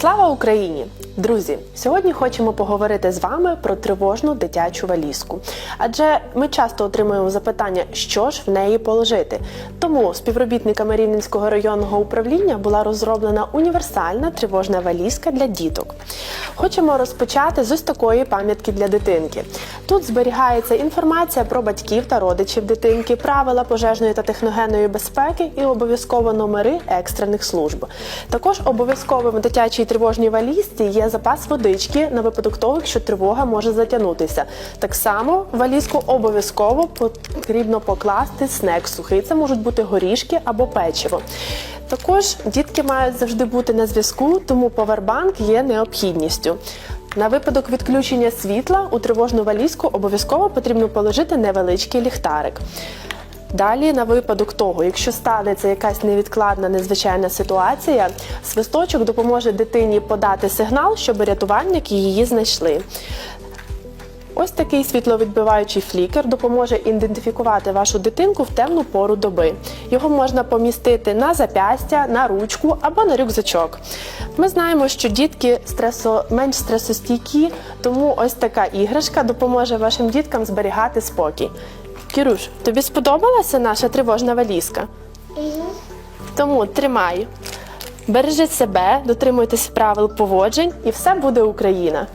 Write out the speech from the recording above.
Слава Україні! Друзі! Сьогодні хочемо поговорити з вами про тривожну дитячу валізку. Адже ми часто отримуємо запитання, що ж в неї положити. Тому співробітниками Рівненського районного управління була розроблена універсальна тривожна валізка для діток. Хочемо розпочати з ось такої пам'ятки для дитинки. Тут зберігається інформація про батьків та родичів дитинки, правила пожежної та техногенної безпеки і обов'язково номери екстрених служб. Також обов'язковим дитячій тривожній валізці є запас водички на випадок того, якщо тривога може затягнутися. Так само валізку обов'язково потрібно покласти снек сухий. Це можуть бути горішки або печиво. Також дітки мають завжди бути на зв'язку, тому повербанк є необхідністю. На випадок відключення світла у тривожну валізку обов'язково потрібно положити невеличкий ліхтарик. Далі, на випадок того, якщо станеться якась невідкладна незвичайна ситуація, свисточок допоможе дитині подати сигнал, щоб рятувальники її знайшли. Ось такий світловідбиваючий флікер допоможе ідентифікувати вашу дитинку в темну пору доби. Його можна помістити на запястя, на ручку або на рюкзачок. Ми знаємо, що дітки стресо, менш стресостійкі, тому ось така іграшка допоможе вашим діткам зберігати спокій. Кіруш, тобі сподобалася наша тривожна валізка? Тому тримай. Бережіть себе, дотримуйтесь правил поводжень, і все буде Україна.